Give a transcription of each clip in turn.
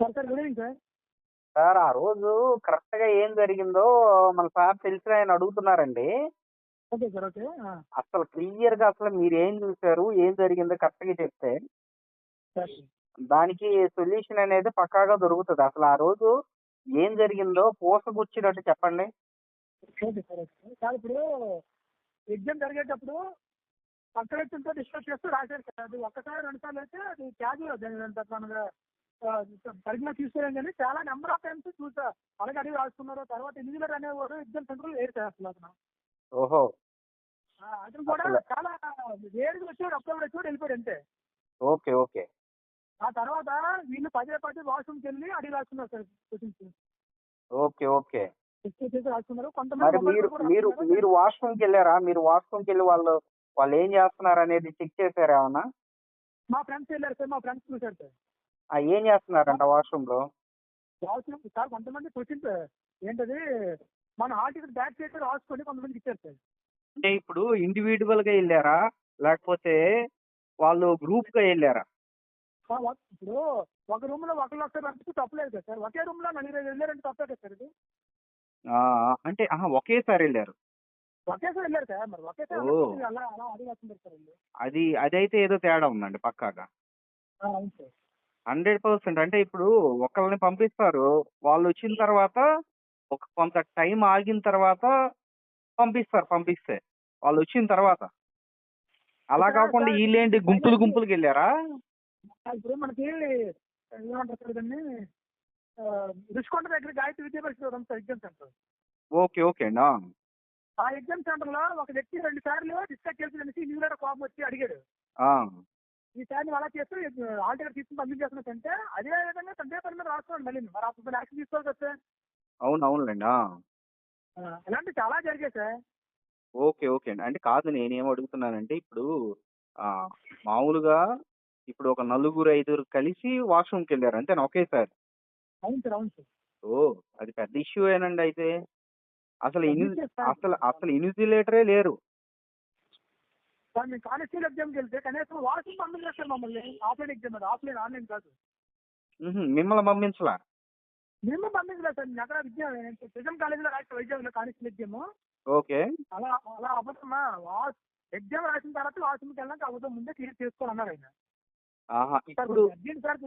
Sir sir good evening sir sir ఆ రోజు కరెక్ట్గా ఏం జరిగిందో మన సార్ తెలిసిన ఆయన అడుగుతున్నారండి. Okay sir okay. అసలు క్లియర్గా అసలు మీరు ఏం చూసారు ఏం జరిగిందో కరెక్ట్గా చెప్తే దానికి సొల్యూషన్ అనేది పక్కాగా దొరుకుతుంది. అసలు ఆ రోజు ఏం జరిగిందో పూసగుచ్చినట్టు చెప్పండి. సార్ ఇప్పుడు ఎగ్జామ్ జరిగేటప్పుడు పక్క వ్యక్తులతో డిస్కస్ చేస్తూ రాశారు సార్ అది ఒక్కసారి రెండు సార్లు అయితే అది క్యాజువల్ తీసుకోలేం కానీ చాలా నెంబర్ ఆఫ్ టైమ్స్ చూసా. అలాగే అడిగి రాసుకున్నారు. తర్వాత ఇంజనీర్ అనేవాడు ఎగ్జామ్ సెంటర్ అసలు అతను ఓహో. అతను కూడా చాలా వేరుగా వచ్చాడు అప్పుడు వచ్చాడు వెళ్ళిపోయాడు అంతే. Okay okay. ఆ తర్వాత వీళ్ళు పదే పదే వాష్రూమ్కి వెళ్ళి అడిగి రాసుకున్నారు సార్ క్వశ్చన్స్ ఓకే ఓకే. మరి కొంతమంది మీరు. మీరు వాష్రూమ్కి వెళ్ళారా? మీరు వాష్రూమ్కి వెళ్ళి వాళ్ళు వాళ్ళు ఏం చేస్తున్నారు అనేది చెక్ చేశారా ఏమన్నా? మా ఫ్రెండ్స్ వెళ్ళారు సార్ మా ఫ్రెండ్స్ చూశారు సార్. ఆ, ఏం చేస్తున్నారంట వాష్రూమ్లో వాష్రూమ్ సార్ కొంతమంది క్వశ్చన్స్ ఏంటది మన టికెట్ బ్యాక్ చేసి రాసుకొని కొంతమందికి ఇచ్చారు సార్. అంటే ఇప్పుడు ఇండివిజువల్గా వెళ్ళారా? లేకపోతే వాళ్ళు గ్రూప్గా వెళ్ళారా ఇప్పుడు ఒక రూమ్లో ఒకరు వస్తారు అంటే తప్పలేదు కదా సార్. ఒకే రూమ్లో నలుగురు వెళ్ళారంటే తప్పే కదా సార్ ఇది? అంటే ఒకేసారి వెళ్ళారు. ఒకేసారి వెళ్ళారు సార్ మరి. ఒకేసారి అలా అలా వీళ్ళు. అది అదైతే ఏదో తేడా ఉందండి పక్కాగా. అవును సార్. Hundred percent. అంటే ఇప్పుడు ఒకళ్ళని పంపిస్తారు వాళ్ళు వచ్చిన తర్వాత ఒక కొంత టైం ఆగిన తర్వాత పంపిస్తారు పంపిస్తే. వాళ్ళు వచ్చిన తర్వాత. అలా కాకుండా వీళ్ళేంటి గుంపులు గుంపులుకి వెళ్ళారా? ఇప్పుడు మనకి ఏమంటారు రుషికొండ దగ్గర గాయత్రి ఉంది ఎగ్జామ్ సెంటర్. ఓకే ఓకే అండి. ఆ. ఎగ్జామ్ సెంటర్లో ఒక వ్యక్తి రెండు సార్లు డిస్కస్ చేసి ఇంజనీర్ కోపం వచ్చి అడిగాడు. ఈసారి నువ్వు అలా చేస్తే ఆల్ టికెట్ తీసుకుని పంపించేస్తున్నా అంటే అదే విధంగా సందే పని మీద రాసుకోండి మళ్ళీ. మరి అప్పుడు యాక్షన్ తీసుకోవాలి కదా సార్. అవును అవునులేండి ఇలాంటివి చాలా జరిగాయి సార్. ఓకే ఓకే అండి. అంటే కాదు నేనేం అడుగుతున్నానంటే ఇప్పుడు ఆ మామూలుగా ఇప్పుడు ఒక నలుగురు ఐదుగురు కలిసి వాష్రూమ్కి వెళ్ళారు. అంతేనా? ఒకేసారి అవును సార్ అవును సార్. ఓ అది పెద్ద ఇష్యూ ఏనండి అయితే. అసలు సార్. అసలు అసలు ఇన్విజిలేటరే లేరు. సార్ మేము కానిస్టేబుల్ ఎగ్జామ్కి వెళ్తే కనీసం వాష్రూమ్ పంపించేస్తారు మమ్మల్ని. ఆఫ్లైన్ ఎగ్జామ్ అది ఆఫ్లైన్ ఆన్లైన్ కాదు. మిమ్మల్ని పంపించలా? మేము పంపించలేదు సార్ అక్కడ విద్య ప్రిజం కాలేజీలో రాసిన వైద్యం కానిస్టేబుల్ ఎగ్జామ్. ఓకే. అలా అలా అబద్ధమా ఎగ్జామ్ రాసిన తర్వాత వాష్రూమ్కి వెళ్ళాక అబద్ధం ముందే క్లియర్ చేసుకోవాలన్నారు ఆయన. సార్ ఇప్పుడు సార్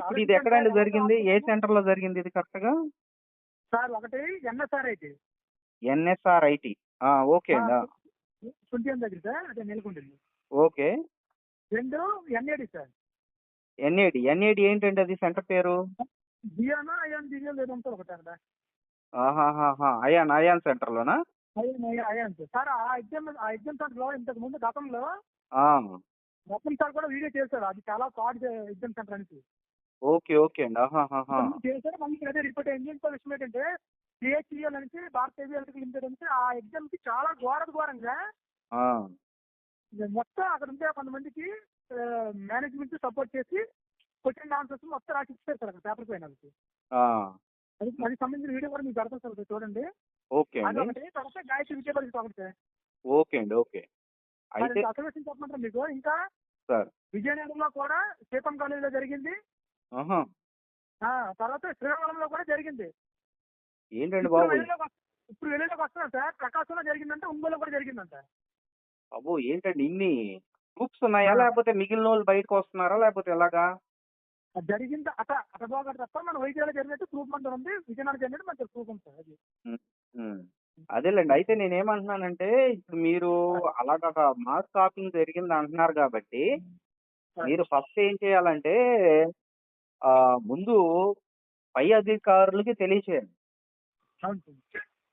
ఇప్పుడు ఇది ఎక్కడండి జరిగింది? ఏ సెంటర్లో జరిగింది ఇది కరెక్ట్గా సార్ ఒకటి ఎన్ఎస్ఆర్ అయితే ఎన్ఎస్ఆర్ ఐటి ఓకే ట్వంటీ దగ్గర సార్ అదే నెలకొండది. ఓకే. రెండు ఎన్ఏడి సార్. ఎన్ఏడి ఎన్ఏడి ఏంటండి అది సెంటర్ పేరు? జియానా అయాన్ జియో లేదు ఉంటారు ఒకటి అక్కడ. ఆహాహాహా అయాన్ అయాన్ సెంటర్ లోనా అయాన్ అయాన్ సార్. సార్ ఆ ఎగ్జామ్ ఆ ఎగ్జామ్ సెంటర్లో ఇంతకు ముందు గతంలో మొత్తం సార్ కూడా వీడియో చేశారు. అది చాలా ఫ్రాడ్ ఎగ్జామ్ సెంటర్ అనేసి. ఓకే ఓకే అండి. చేశారు. మళ్ళీ అదే రిపోర్ట్ అయింది. ఇంకో విషయం ఏంటంటే సిహెచ్ఈఎల్ అనేసి భారత హెవీ ఎలక్ట్రికల్ లిమిటెడ్ అనేసి ఆ ఎగ్జామ్కి చాలా ఘోర ఘోరంగా మొత్తం అక్కడ ఉంటే కొంతమందికి మేనేజ్మెంట్ సపోర్ట్ చేసి క్వశ్చన్ ఆన్సర్స్ మొత్తం రాసి ఇచ్చారు సార్ అక్కడ పేపర్ పైన వాళ్ళకి. అది అది సంబంధించిన వీడియో కూడా మీకు పెడతాను సార్ చూడండి. ఓకే తర్వాత గాయత్రి విద్యా పరిస్థితి ఒకటి సార్. ఓకే అండి ఓకే. అయితే అసలు చెప్పమంటారా మీకు ఇంకా సార్. విజయనగరంలో కూడా సీతం కాలేజీలో జరిగింది. తర్వాత శ్రీకాకుళంలో కూడా జరిగింది. ఏంటండి బాబు ఇప్పుడు వెలుగులోకి వస్తున్నాం సార్. ప్రకాశంలో జరిగిందంటే ఒంగోలు కూడా జరిగిందంట. బాబు ఏంటండి ఇన్ని గ్రూప్స్ ఉన్నాయా? లేకపోతే మిగిలిన వాళ్ళు బయటకు వస్తున్నారా? లేకపోతే ఎలాగా? జరిగింది అట అట బాగా తప్ప మన వైద్యాలు జరిగినట్టు ప్రూఫ్ అంతా ఉంది. విజయనగరం జరిగినట్టు మనకి ప్రూఫ్ ఉంది సార్ అది. అదేలేండి. అయితే నేనేమంటున్నానంటే ఇప్పుడు మీరు అలాగ మాస్ కాపింగ్ జరిగింది అంటున్నారు కాబట్టి మీరు ఫస్ట్ ఏం చేయాలంటే ముందు పై అధికారులకి తెలియచేయండి.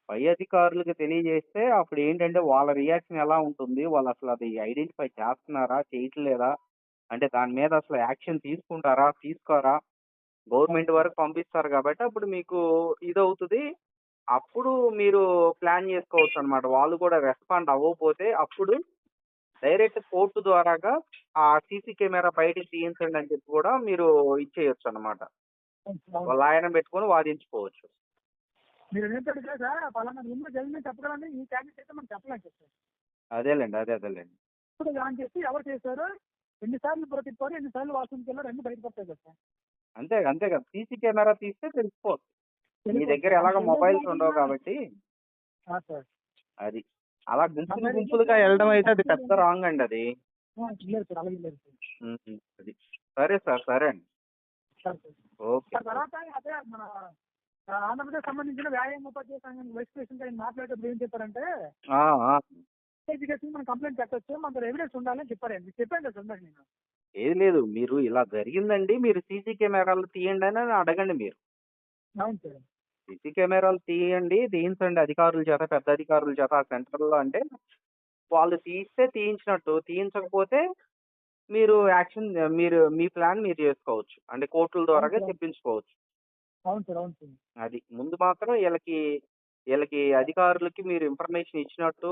పై అధికారులకి తెలియజేస్తే అప్పుడు ఏంటంటే వాళ్ళ రియాక్షన్ ఎలా ఉంటుంది? వాళ్ళు అసలు అది ఐడెంటిఫై చేస్తున్నారా? చేయట్లేదా? అంటే దాని మీద అసలు యాక్షన్ తీసుకుంటారా? తీసుకోరా? గవర్నమెంట్ వరకు పంపిస్తారు కాబట్టి అప్పుడు మీకు ఇది అవుతుంది అప్పుడు మీరు ప్లాన్ చేసుకోవచ్చు అనమాట వాళ్ళు కూడా రెస్పాండ్ అవ్వకపోతే అప్పుడు డైరెక్ట్ కోర్టు ద్వారాగా ఆ సీసీ కెమెరా బయటికి తీయించండి అని చెప్పి కూడా మీరు ఇచ్చేయచ్చు అనమాట. వాళ్ళ ఆయన పెట్టుకొని వాదించుకోవచ్చు. మీరు ఏంటంటే సార్ పలానా రూమ్లో జరిగిందని చెప్పగలని ఈ క్యాబినెట్ అయితే మనం చెప్పలేం సార్. అదేలేండి అదే అదేలేండి. ఇప్పుడు అని చెప్పి ఎవరు చేశారు? ఎన్నిసార్లు బ్రతికిపోరు ఎన్నిసార్లు వాష్రూమ్కి వెళ్ళారు అన్ని బయటపడతాయి కదా అంతే అంతే కదా. సీసీ కెమెరా తీస్తే తెలిసిపోతుంది మీ దగ్గర ఎలాగో మొబైల్స్ ఉండవు కాబట్టి సార్. అది. అలా గుంపులు గుంపులుగా వెళ్ళడం అయితే అది పెద్ద రాంగ్ అండి అది. లేదు సార్ అలాగే లేదు సార్. ఉమ్, అది. సరే సార్ సరే అండి. Sir sir. ఓకే. సార్ తర్వాత అదే మన ఆంధ్రప్రదేశ్ సంబంధించిన వ్యాయామ ఉపాధ్యాయ సంఘం వైస్ ప్రెసిడెంట్ ఆయన మాట్లాడేటప్పుడు ఏం చెప్పారంటే. ఎడ్యుకేషన్ మనం కంప్లైంట్ పెట్టచ్చు మన ఎవిడెన్స్ ఉండాలని చెప్పారు మీకు చెప్పాను కదా నేను. ఏది లేదు మీరు ఇలా జరిగిందండి మీరు సీసీ కెమెరాలు తీయండి అని అడగండి మీరు. అవును సార్. సీసీ కెమెరాలు తీయండి తీయించండి. అధికారుల చేత పెద్ద అధికారుల చేత ఆ సెంటర్లో అంటే వాళ్ళు తీస్తే తీయించినట్టు తీయించకపోతే మీరు యాక్షన్ మీరు మీ ప్లాన్ మీరు చేసుకోవచ్చు. అంటే కోర్టుల అవును. తెప్పించుకోవచ్చు అవును సార్. అవును సార్. అది ముందు మాత్రం వీళ్ళకి వీళ్ళకి అధికారులకి మీరు ఇన్ఫర్మేషన్ ఇచ్చినట్టు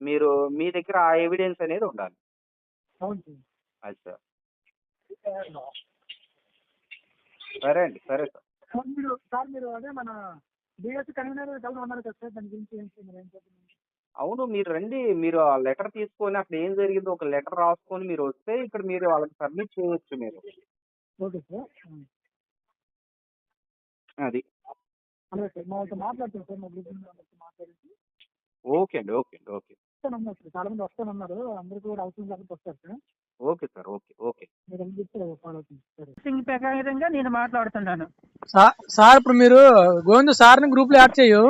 మీరు మీ దగ్గర ఆ ఎవిడెన్స్ అనేది ఉండాలి. అవును సార్. అది సార్. సరే అండి. సరే సార్. సార్ మీరు సార్ మీరు అదే మన డిఎస్సి కన్వీనర్ కలిసి ఉన్నారు కదా సార్. దాని గురించి ఏం మీరు ఏం చెప్తున్నారు? అవును మీరు రండి. మీరు ఆ లెటర్ తీసుకొని అక్కడ ఏం జరిగిందో ఒక లెటర్ రాసుకొని మీరు వస్తే ఇక్కడ మీరు వాళ్ళకి సబ్మిట్ చేయొచ్చు మీరు. ఓకే సార్ అది అలాగే సార్ మా వాళ్ళతో మాట్లాడుతాను సార్ మా గ్రూప్ వాళ్ళతో మాట్లాడేసి. ఓకే అండి ఓకే అండి ఓకే. సార్ చాలా మంది వస్తానన్నారు అందరికీ కూడా అవసరం లేకపోతే వస్తారు sir. Okay sir okay okay. సరే. సింగ్ ప్రకారంగా నేను మాట్లాడుతున్నాను. సా- సార్ ఇప్పుడు మీరు గోవింద్ సార్ని గ్రూప్లో యాడ్ చేయు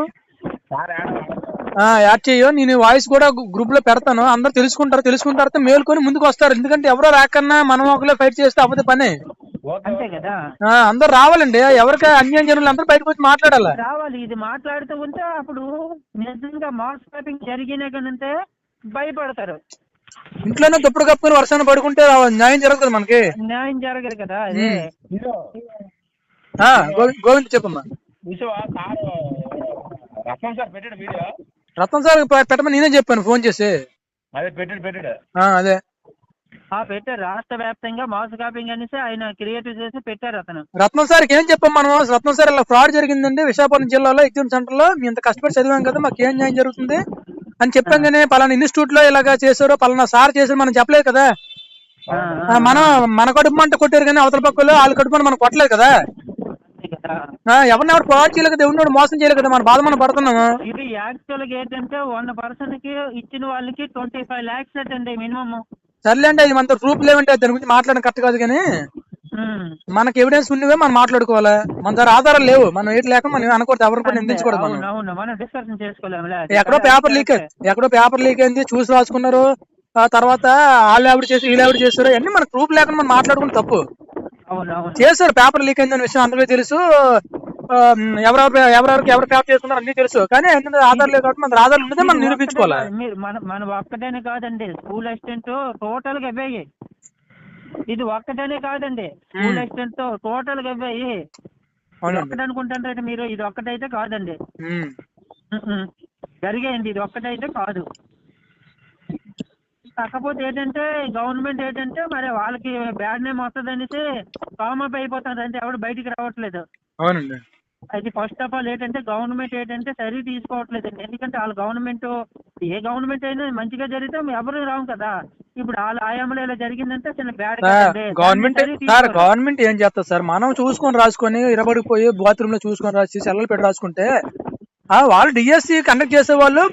ఆ, యాడ్ చేయు నేను వాయిస్ కూడా గ్రూప్లో పెడతాను అందరూ తెలుసుకుంటారు తెలుసుకున్న తర్వాత మేల్కొని ముందుకు వస్తారు ఎందుకంటే ఎవరో రాకన్నా మనం ఒకలో ఫైట్ చేస్తే అవ్వదు పని. అంతే కదా? ఆ, అందరూ రావాలండి. ఎవరికి అన్యాయం జనులు అందరూ బయటకు వచ్చి మాట్లాడాలి. రావాలి ఇది మాట్లాడుతూ ఉంటే అప్పుడు నిజంగా మాస్ మ్యాపింగ్ జరిగినాకనంటే భయపడతారు. ఇంట్లోనే దుప్పుడు కప్పుకొని వర్షాన్ని పడుకుంటే న్యాయం జరుగుతుంది మనకి? న్యాయం జరగదు కదా అదే. ఆ, గోవి- గోవింద్ చెప్పమ్మా. రత్నం సార్ పెట్టాడు వీడియో రత్నం సార్ పెట్టమని నేనే చెప్పాను ఫోన్ చేసి. అదే పెట్టాడు పెట్టాడు. ఆ, అదే. పెట్టారు. రాష్ట్ర వ్యాప్తంగా మాస్ కాపింగ్ అనేసి ఆయన క్రియేటివ్ చేసి పెట్టారు అతను. రత్నం సార్కి ఏం చెప్పాం మనం? రత్నం సార్ ఇలా ఫ్రాడ్ జరిగిందండి. విశాఖపట్నం జిల్లాలో ఎగ్జామ్ సెంటర్లో ఇంత కష్టపడి చదివాం కదా మాకు ఏం న్యాయం జరుగుతుంది? అని చెప్పాం కానీ పలానా ఇన్స్టిట్యూట్లో ఇలాగా చేశారో పలానా సార్ చేశారు మనం చెప్పలేదు కదా? మనం మన కడుపు మంట కొట్టారు కానీ అవతల పక్కలో వాళ్ళ కడుపు మనం కొట్టలేదు కదా? ఎవరిని ఎవరు ఫ్రాడ్ చేయలేదు కదా ఎవరిని మోసం చేయలేదు కదా మన బాధ మనం పడుతున్నాము? ఇది యాక్చువల్గా ఏంటంటే వన్ పర్సన్కి ఇచ్చిన వాళ్ళకి ట్వంటీ ఫైవ్ లాక్స్ అండి మినిమం సర్లేండి అది మనతో ప్రూఫ్ లేవంటే దాని గురించి మాట్లాడడం కరెక్ట్ కాదు కానీ మనకి ఎవిడెన్స్ ఉన్నవే మనం మాట్లాడుకోవాలి? మన దగ్గర ఆధారాలు లేవు. మనం ఏటి లేక మనం అనకూడదు ఎవరిని కూడా నిందించకూడదు మనం. మనం ఎక్కడో పేపర్ లీక్ ఎక్కడో పేపర్ లీక్ అయింది. చూసి రాసుకున్నారు. ఆ తర్వాత వాళ్ళు ఆవిడ చేసి వీళ్ళు ఆవిడ చేశారు అన్ని మనకు ప్రూఫ్ లేకుండా మనం మాట్లాడుకుని తప్పు. చేశారు. పేపర్ లీక్ అయిందనే విషయం అందరికీ తెలుసు. ఎవరెవరు ఎవరెవరికి ఎవరు పేపర్ చేసుకున్నారు అన్ని తెలుసు. కానీ ఎందుకంటే ఆధార్ లేదు కాబట్టి మన ఆధార్ ఉన్నదే మనం నిరూపించుకోవాలి? మీరు మన మన ఒక్కటనే కాదండి. స్కూల్ అసిస్టెంట్ టోటల్గా అవ్వాయి ఇది ఒక్కటనే కాదండి. స్కూల్ అసిస్టెంట్ టోటల్గా అవ్వాయి అవునండి. ఒక్కటి అనుకుంటారంటే మీరు. ఇది ఒక్కటైతే కాదండి. జరిగాయండి. ఇది ఒక్కటైతే కాదు. కాకపోతే ఏంటంటే గవర్నమెంట్ ఏంటంటే మరి వాళ్ళకి బ్యాడ్ నేమ్ వస్తుంది అనేసి కామప్ అయిపోతుంది అంటే ఎవరు బయటికి రావట్లేదు. అవునండి. అది ఫస్ట్ ఆఫ్ ఆల్ ఏంటంటే గవర్నమెంట్ ఏంటంటే సరి తీసుకోవట్లేదు ఎందుకంటే వాళ్ళ గవర్నమెంట్ ఏ గవర్నమెంట్ అయినా మంచిగా జరిగితే ఎవరు రావు కదా. ఇప్పుడు వాళ్ళ ఆయామలో ఇలా జరిగిందంటే చిన్న బ్యాడ్ గవర్నమెంట్ సార్ గవర్నమెంట్ ఏం చేస్తారు సార్? మనం చూసుకొని రాసుకొని ఇరబడిపోయి బాత్రూమ్లో చూసుకొని రాసి సెల్లలు పెట్టి రాసుకుంటే ఆ వాళ్ళు డిఎస్సి కండక్ట్ చేసే వాళ్ళు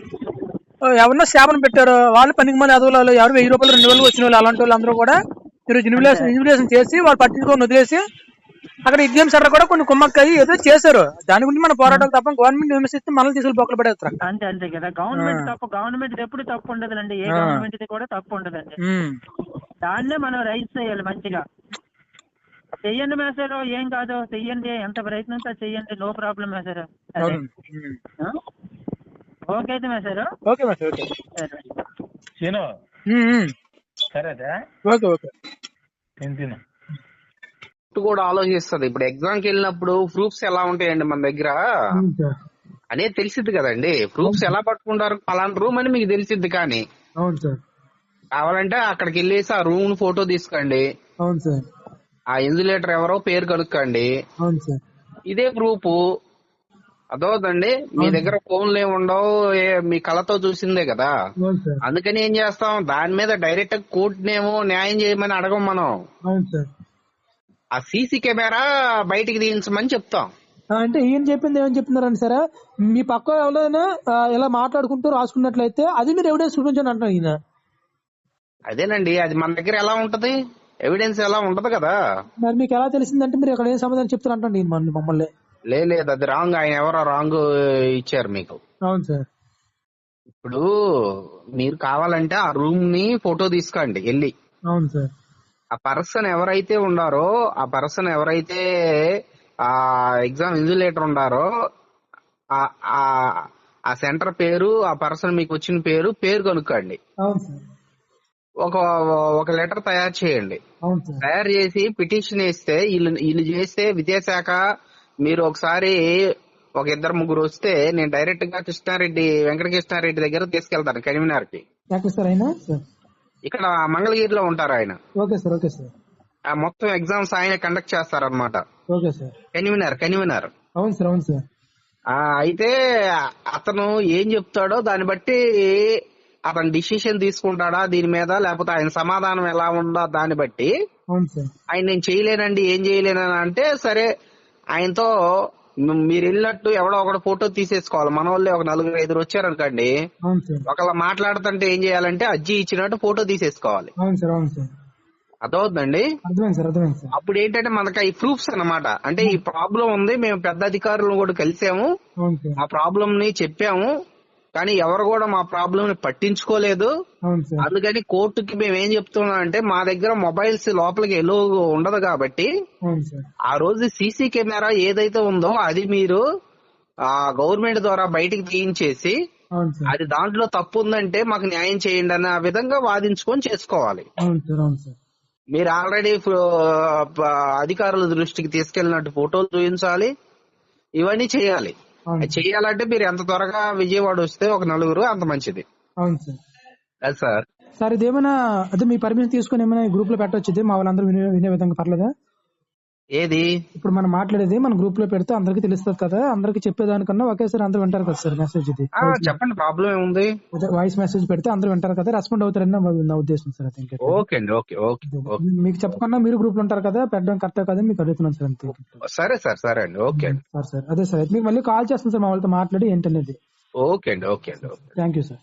ఎవరినో సేవను పెట్టారు. వాళ్ళు పనికి మళ్ళీ అదవులు ఎవరు వెయ్యి రూపాయలు రెండు వేలు వచ్చిన వాళ్ళు అలాంటి వాళ్ళు అందరూ కూడా ఈరోజు ఇన్విలేషన్ ఇన్విలేషన్ చేసి వాళ్ళు పట్టించుకొని వదిలేసి అక్కడ ఎగ్జామ్ సెంటర్ కూడా కొన్ని కుమ్మక్కయ్యి ఏదో చేశారు. దాని గురించి మన పోరాటాలు తప్ప గవర్నమెంట్ విమర్శిస్తే మనల్ని తీసుకుని బొక్కలు పడేస్తారు. అంతే అంతే కదా. గవర్నమెంట్ తప్పు గవర్నమెంట్ ఎప్పుడు తప్పు ఉండదులండి. ఏ. గవర్నమెంట్ కూడా తప్పు ఉండదండి. దాన్నే మనం రైట్ చేయాలి మంచిగా. చెయ్యండి మేసారు ఏం కాదు చెయ్యండి. ఎంత ప్రయత్నం చెయ్యండి. నో ప్రాబ్లం మేసారు. ఓకే అయితే మేసారు. ఓకే మరి ఓకే. సరే. Okay okay. తిను. కూడా ఆలోచిస్తుంది. ఇప్పుడు ఎగ్జామ్కి వెళ్ళినప్పుడు ప్రూఫ్స్ ఎలా ఉంటాయండి మన దగ్గర? అనేది తెలిసిద్ది కదండి. ప్రూఫ్స్ ఎలా పట్టుకుంటారు? పలానా రూమ్ అని మీకు తెలిసిద్ది కానీ. కావాలంటే అక్కడికి వెళ్ళేసి ఆ రూమ్ ఫోటో తీసుకోండి. ఆ ఇన్సులేటర్ ఎవరో పేరు కనుక్కోండి. ఇదే ప్రూఫ్. అదోదండి. మీ దగ్గర ఫోన్లు ఏమి ఉండవు. మీ కళతో చూసిందే కదా. అందుకని ఏం చేస్తాం? దాని మీద డైరెక్ట్ కోర్టునేమో న్యాయం చేయమని అడగం మనం. ఆ సీసీ కెమెరా బయటికి తీయించమని చెప్తాం. అంటే ఈయన చెప్పింది ఏమని చెప్తున్నారని సరే? మీ పక్క ఎవరైనా ఇలా మాట్లాడుకుంటూ రాసుకున్నట్లయితే అది మీరు ఎవిడెన్స్ చూపించండి అంటున్నారు ఈయన. అదేనండి అది మన దగ్గర ఎలా ఉంటది? ఎవిడెన్స్ ఎలా ఉంటది కదా? మరి మీకు ఎలా తెలిసిందంటే మీరు ఇక్కడ ఏం సమాధానం చెప్తారు అంటండి మమ్మల్ని లేదు అది రాంగ్ ఆయన ఎవరో రాంగ్ ఇచ్చారు మీకు. అవును సార్. ఇప్పుడు మీరు కావాలంటే ఆ రూమ్ని ఫోటో తీసుకోండి వెళ్ళి. అవును సార్. ఆ పర్సన్ ఎవరైతే ఉండారో ఆ పర్సన్ ఎవరైతే ఆ ఎగ్జామ్ ఇన్సులేటర్ ఉండారో ఆ- సెంటర్ పేరు ఆ పర్సన్ మీకు వచ్చిన పేరు పేరు కనుక్కోండి. ఒక ఒక లెటర్ తయారు చేయండి. తయారు చేసి పిటిషన్ వేస్తే వీళ్ళు వీళ్ళు చేస్తే విద్యాశాఖ మీరు ఒకసారి ఒక ఇద్దరు ముగ్గురు వస్తే నేను డైరెక్ట్గా కృష్ణారెడ్డి వెంకట కృష్ణారెడ్డి దగ్గర తీసుకెళ్తాను కన్వీనర్కి ఇక్కడ మంగళగిరిలో ఉంటారు ఆయన. Okay sir okay sir. ఆ మొత్తం ఎగ్జామ్స్ ఆయన కండక్ట్ చేస్తారనమాట ఓకే సార్. Convener convener. అవును సార్ అవును సార్. ఆ, అయితే అతను ఏం చెప్తాడో దాన్ని బట్టి అతను డిసిషన్ తీసుకుంటాడా దీని మీద లేకపోతే ఆయన సమాధానం ఎలా ఉందా దాన్ని బట్టి అవును సార్. ఆయన నేను చేయలేనండి ఏం చేయలేనని అంటే సరే ఆయనతో మీరు వెళ్ళినట్టు ఎవడో ఒకడు ఫోటో తీసేసుకోవాలి. మన వాళ్ళే ఒక నలుగురు ఐదుగురు వచ్చారనుకోండి ఒకళ్ళ మాట్లాడుతుంటే ఏం చేయాలంటే అజ్జి ఇచ్చినట్టు ఫోటో తీసేసుకోవాలి. అర్థమవుతుందండి? అప్పుడు ఏంటంటే మనకి ఈ ప్రూఫ్స్ అన్నమాట. అంటే ఈ ప్రాబ్లం ఉంది మేము పెద్ద అధికారులను కూడా కలిసాము. మా ప్రాబ్లం ని చెప్పాము. కానీ ఎవరు కూడా మా ప్రాబ్లం ని పట్టించుకోలేదు అందుకని కోర్టుకి మేము ఏం చెప్తున్నాం అంటే మా దగ్గర మొబైల్స్ లోపలికి ఎలో ఉండదు కాబట్టి ఆ రోజు సీసీ కెమెరా ఏదైతే ఉందో అది మీరు ఆ గవర్నమెంట్ ద్వారా బయటికి తీయించేసి అది దాంట్లో తప్పు ఉందంటే మాకు న్యాయం చేయండి అనే ఆ విధంగా వాదించుకొని చేసుకోవాలి. మీరు ఆల్రెడీ అధికారుల దృష్టికి తీసుకెళ్ళినట్టు ఫోటోలు చూపించాలి. ఇవన్నీ చేయాలి. చేయాలంటే మీరు ఎంత త్వరగా విజయవాడ వస్తే ఒక నలుగురు అంత మంచిది. అవును సార్. అది సార్. సార్ ఇది ఏమైనా అదే మీ పర్మిషన్ తీసుకుని ఏమైనా గ్రూప్లో పెట్టవచ్చు మా వాళ్ళందరూ వినే వినే విధంగా పర్లేదా? ఏది? ఇప్పుడు మనం మాట్లాడేది మన గ్రూప్లో పెడితే అందరికి తెలుస్తుంది కదా అందరికి చెప్పేదానికన్నా ఒకేసారి అందరూ వింటారు కదా సార్ మెసేజ్ ఇది. చెప్పండి ప్రాబ్లం ఏముంది? వాయిస్ మెసేజ్ పెడితే అందరూ వింటారు కదా రెస్పాండ్ అవుతారని నా నా ఉద్దేశం సార్ అయితే ఓకే అండి ఓకే ఓకే మీకు చెప్పకుండా మీరు గ్రూప్లో ఉంటారు కదా పెట్టడం కరెక్ట్ కదా మీకు అడుగుతున్నాను సార్ అంతే సరే సార్ సరే అండి ఓకే అండి. సార్ సార్ అదే సార్ మీకు మళ్ళీ కాల్ చేస్తాను సార్ మా వాళ్ళతో మాట్లాడి ఏంటనేది. ఓకే అండి ఓకే అండి థ్యాంక్ యూ సార్